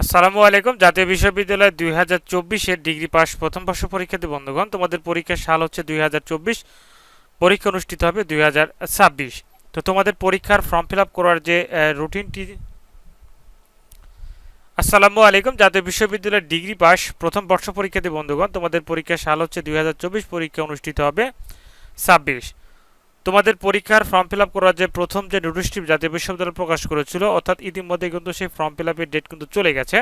আসসালামু আলাইকুম। জাতীয় বিশ্ববিদ্যালয় দুই হাজার চব্বিশের ডিগ্রি পাস প্রথম বর্ষ পরীক্ষাতে বন্ধুগণ। তোমাদের পরীক্ষার সাল হচ্ছে দুই হাজার চব্বিশ। পরীক্ষা অনুষ্ঠিত হবে দুই হাজার ছাব্বিশ। তো তোমাদের পরীক্ষার ফর্ম ফিল আপ করার যে রুটিনটি। আসসালামু আলাইকুম। জাতীয় বিশ্ববিদ্যালয়ের ডিগ্রি পাস প্রথম বর্ষ পরীক্ষাতে বন্ধুগণ। তোমাদের পরীক্ষার সাল হচ্ছে দুই হাজার চব্বিশ। পরীক্ষা অনুষ্ঠিত হবে ছাব্বিশ। তোমাদের পরীক্ষার ফর্ম ফিল আপ করার যে প্রথম যে নোটিশটি জাতীয় বিশ্ববিদ্যালয় প্রকাশ করেছিল, অর্থাৎ ইতিমধ্যে কিন্তু সেই ফর্ম ফিল ডেট কিন্তু চলে গেছে।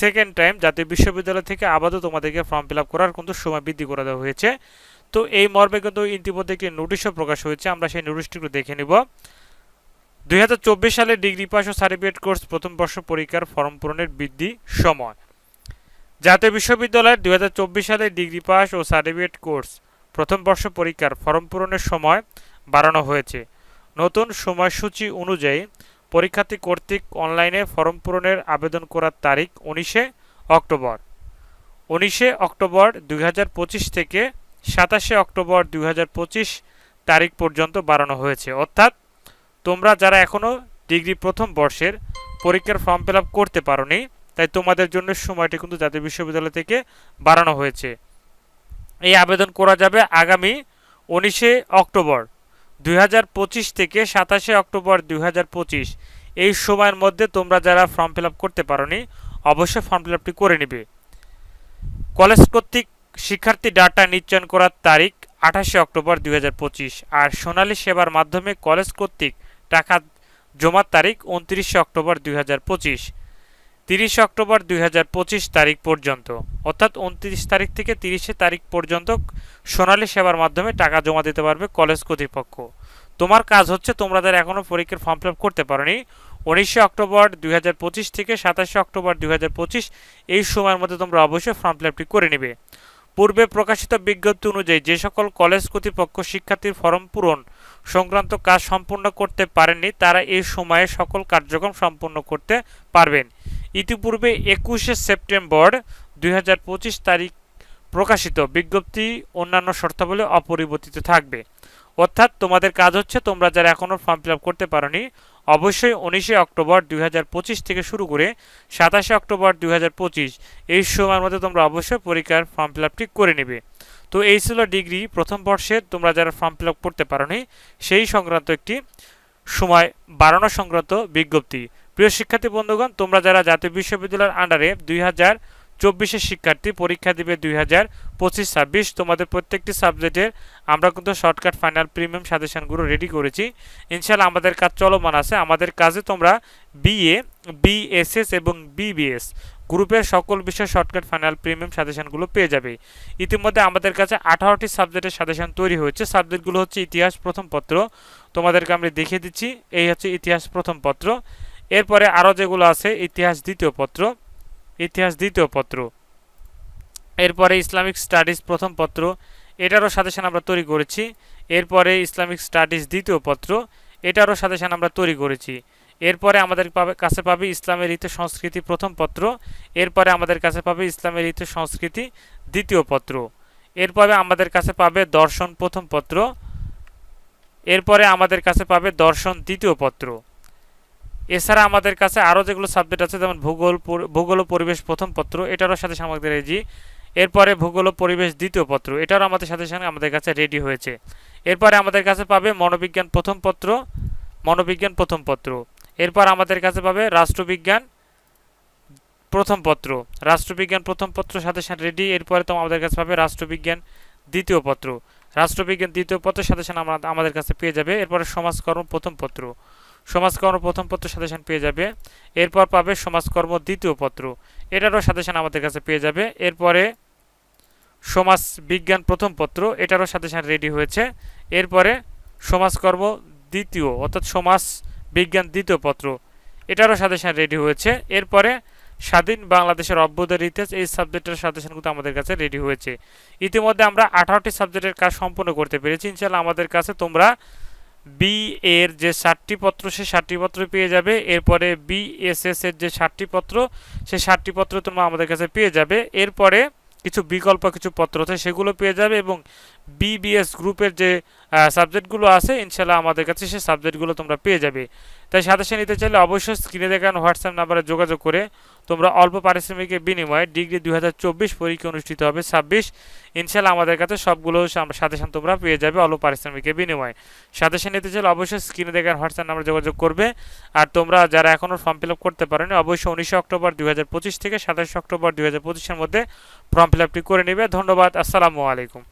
সেকেন্ড টাইম জাতীয় বিশ্ববিদ্যালয় থেকে আবারও তোমাদেরকে ফর্ম ফিল আপ করার কিন্তু সময় বৃদ্ধি করে দেওয়া হয়েছে। তো এই মর্মে কিন্তু ইতিমধ্যে একটি নোটিশও প্রকাশ হয়েছে, আমরা সেই নোটিশটি দেখে নিব। দুই সালে ডিগ্রি পাস ও সার্টিফিকেট কোর্স প্রথম বর্ষ পরীক্ষার ফর্ম পূরণের বৃদ্ধি সময়। জাতীয় বিশ্ববিদ্যালয়ের দুই সালে ডিগ্রি পাস ও সার্টিফিকেট কোর্স প্রথম বর্ষ পরীক্ষার ফর্ম পূরণের সময় বাড়ানো হয়েছে। নতুন সময়সূচি অনুযায়ী পরীক্ষার্থী কর্তৃক অনলাইনে ফর্ম পূরণের আবেদন করার তারিখ উনিশে অক্টোবর। উনিশে অক্টোবর দুই হাজার পঁচিশ থেকে সাতাশে অক্টোবর দুই হাজার পঁচিশ তারিখ পর্যন্ত বাড়ানো হয়েছে। অর্থাৎ তোমরা যারা এখনও ডিগ্রি প্রথম বর্ষের পরীক্ষার ফর্ম ফিল করতে পারোনি, তাই তোমাদের জন্য সময়টি কিন্তু জাতীয় বিশ্ববিদ্যালয় থেকে বাড়ানো হয়েছে। এই আবেদন করা যাবে আগামী উনিশে অক্টোবর। দুই হাজার পঁচিশ থেকে সাতাশে অক্টোবর দুই হাজার পঁচিশ। এই সময়ের মধ্যে তোমরা যারা ফর্ম ফিল করতে পারোনি, অবশ্যই ফর্ম ফিল করে নেবে। কলেজ কর্তৃক শিক্ষার্থী ডাটা নিশ্চয়ন করার তারিখ আঠাশে অক্টোবর দুই হাজার পঁচিশ আর সোনালী সেবার মাধ্যমে কলেজ কর্তৃক টাকা জমার তারিখ উনত্রিশে অক্টোবর দুই হাজার পঁচিশ। তিরিশে অক্টোবর দুই হাজার পঁচিশ তারিখ পর্যন্ত। অর্থাৎ উনত্রিশ তারিখ থেকে তিরিশে তারিখ পর্যন্ত সোনালী সেবার মাধ্যমে টাকা জমা দিতে পারবে কলেজ কর্তৃপক্ষ। তোমার কাজ হচ্ছে তোমরা যারা এখনও পরীক্ষার ফর্ম ফিল করতে পারোনি। উনিশে অক্টোবর দু হাজার পঁচিশ থেকে সাতাশে অক্টোবর দু হাজার পঁচিশ এই সময়ের মধ্যে তোমরা অবশ্যই ফর্ম ফিল করে নেবে। পূর্বে প্রকাশিত বিজ্ঞপ্তি অনুযায়ী যে সকল কলেজ কর্তৃপক্ষ শিক্ষার্থীর ফর্ম পূরণ সংক্রান্ত কাজ সম্পূর্ণ করতে পারেননি, তারা এই সময়ে সকল কার্যক্রম সম্পূর্ণ করতে পারবেন। ইতিপূর্বে একুশে সেপ্টেম্বর দুই হাজার পঁচিশ তারিখ প্রকাশিত বিজ্ঞপ্তি অন্যান্য শর্তাবলী অপরিবর্তিত থাকবে। অর্থাৎ তোমাদের কাজ হচ্ছে তোমরা যারা এখনও ফর্ম ফিল করতে পারোনি, অবশ্যই উনিশে অক্টোবর দু হাজার পঁচিশ থেকে শুরু করে সাতাশে অক্টোবর দুই হাজার পঁচিশ এই সময়ের মধ্যে তোমরা অবশ্যই পরীক্ষার ফর্ম ফিল করে নেবে। তো এই ছিল ডিগ্রি প্রথম বর্ষের তোমরা যারা ফর্ম ফিল করতে পারোনি, সেই সংক্রান্ত একটি সময় বাড়ানো সংক্রান্ত বিজ্ঞপ্তি। প্রিয় শিক্ষার্থী বন্ধুগণ, তোমরা যারা জাতীয় বিশ্ববিদ্যালয়ের আন্ডারে দুই হাজার চব্বিশের শিক্ষার্থী পরীক্ষা দিবে দুই হাজার পঁচিশ ছাব্বিশ, তোমাদের প্রত্যেকটি সাবজেক্টের আমরা কিন্তু শর্টকাট ফাইনাল প্রিমিয়াম সাজেশনগুলো রেডি করেছি। ইনশাল্লাহ আমাদের কাজ চলমান আছে। আমাদের কাজে তোমরা বিএ বিএসএস এবং বিবিএস গ্রুপের সকল বিষয় শর্টকাট ফাইনাল প্রিমিয়াম সাজেশনগুলো পেয়ে যাবে। ইতিমধ্যে আমাদের কাছে আঠারোটি সাবজেক্টের সাজেশন তৈরি হয়েছে। সাবজেক্টগুলো হচ্ছে ইতিহাস প্রথম পত্র। তোমাদেরকে আমরা দেখিয়ে দিচ্ছি, এই হচ্ছে ইতিহাস প্রথম পত্র। এরপরে আরও যেগুলো আছে, ইতিহাস দ্বিতীয় পত্র, ইতিহাস দ্বিতীয় পত্র। এরপরে ইসলামিক স্টাডিজ প্রথম পত্র, এটারও সাথে সাজেশন আমরা তৈরি করেছি। এরপরে ইসলামিক স্টাডিজ দ্বিতীয় পত্র, এটারও সাথে সাজেশন আমরা তৈরি করেছি। এরপরে আমাদের কাছে পাবে ইসলামের রীতি সংস্কৃতি প্রথম পত্র, এরপরে আমাদের কাছে পাবে ইসলামের রীতি সংস্কৃতি দ্বিতীয় পত্র। এরপরে আমাদের কাছে পাবে দর্শন প্রথম পত্র, এরপরে আমাদের কাছে পাবে দর্শন দ্বিতীয় পত্র। এছাড়া আমাদের কাছে আরও যেগুলো সাবজেক্ট আছে, যেমন ভূগোল ভূগোল পরিবেশ প্রথম পত্র, এটারও সাথে আমাদের রেজি এরপরে ভূগোল পরিবেশ দ্বিতীয় পত্র, এটারও আমাদের সাথে সঙ্গে আমাদের কাছে রেডি হয়েছে। এরপরে আমাদের কাছে পাবে মনোবিজ্ঞান প্রথম পত্র, মনোবিজ্ঞান প্রথম পত্র। এরপর আমাদের কাছে পাবে রাষ্ট্রবিজ্ঞান প্রথম পত্র। রাষ্ট্রবিজ্ঞান প্রথম পত্র সাথে সাথে রেডি এরপরে তো আমাদের কাছে পাবে রাষ্ট্রবিজ্ঞান দ্বিতীয় পত্র। রাষ্ট্রবিজ্ঞান দ্বিতীয় পত্রের সাথে সাথে আমরা আমাদের কাছে পেয়ে যাবে, এরপরে সমাজকর্ম প্রথম পত্র। সমাজকর্ম প্রথম পত্র সাজেশন পেয়ে যাবে, এরপর পাবে সমাজকর্ম দ্বিতীয় পত্র। এটারও সাজেশন আমাদের কাছে পেয়ে যাবে। এরপরে সমাজ বিজ্ঞান প্রথম পত্র, এটারও সাজেশন রেডি হয়েছে। এরপরে সমাজকর্ম দ্বিতীয়, অর্থাৎ সমাজ বিজ্ঞান দ্বিতীয় পত্র, এটারও সাজেশন রেডি হয়েছে। এরপরে স্বাধীন বাংলাদেশের অভ্যুদয়ের ইতিহাস, এই সাবজেক্টের সাজেশনগুলো আমাদের কাছে রেডি হয়েছে। ইতিমধ্যে আমরা আঠারোটি সাবজেক্টের কাজ সম্পূর্ণ করতে পেরেছি। ইনশাল্লাহ আমাদের কাছে তোমরা বি এর যে ষাটটি পত্র, সে ষাটটি পত্র পেয়ে যাবে। এরপরে বিএসএস এর যে ষাটটি পত্র, সে ষাটটি পত্র তোমরা আমাদের কাছে পেয়ে যাবে। এরপরে কিছু বিকল্প কিছু পত্র আছে, সেগুলো পেয়ে যাবে এবং বিবিএস গ্রুপের যে সাবজেক্টগুলো আছে ইনশাল্লাহ আমাদের কাছে সেই সাবজেক্টগুলো তোমরা পেয়ে যাবে। তাই সাথে নিতে চাইলে অবশ্যই স্ক্রিনে দেখানো হোয়াটসঅ্যাপ নাম্বারে যোগাযোগ করে তোমরা অল্প পারিশ্রমিকের বিনিময়ে ডিগ্রি দুই হাজার চব্বিশ পরীক্ষা অনুষ্ঠিত হবে ছাব্বিশ। ইনশাল্লাহ আমাদের কাছে সবগুলো সাজেশন তোমরা পেয়ে যাবে অল্প পারিশ্রমিকের বিনিময়ে। সাজেশন নিতে চাইলে অবশ্যই স্ক্রিনে দেখার হোয়াটসঅ্যাপ নাম্বার যোগাযোগ করবে। আর তোমরা যারা এখনও ফর্ম ফিল আপ করতে পারোনি, অবশ্যই উনিশে অক্টোবর দুই হাজার পঁচিশ থেকে সাতাশে অক্টোবর দুই হাজার মধ্যে ফর্ম ফিল আপটি করে নেবে। ধন্যবাদ, আসসালামু আলাইকুম।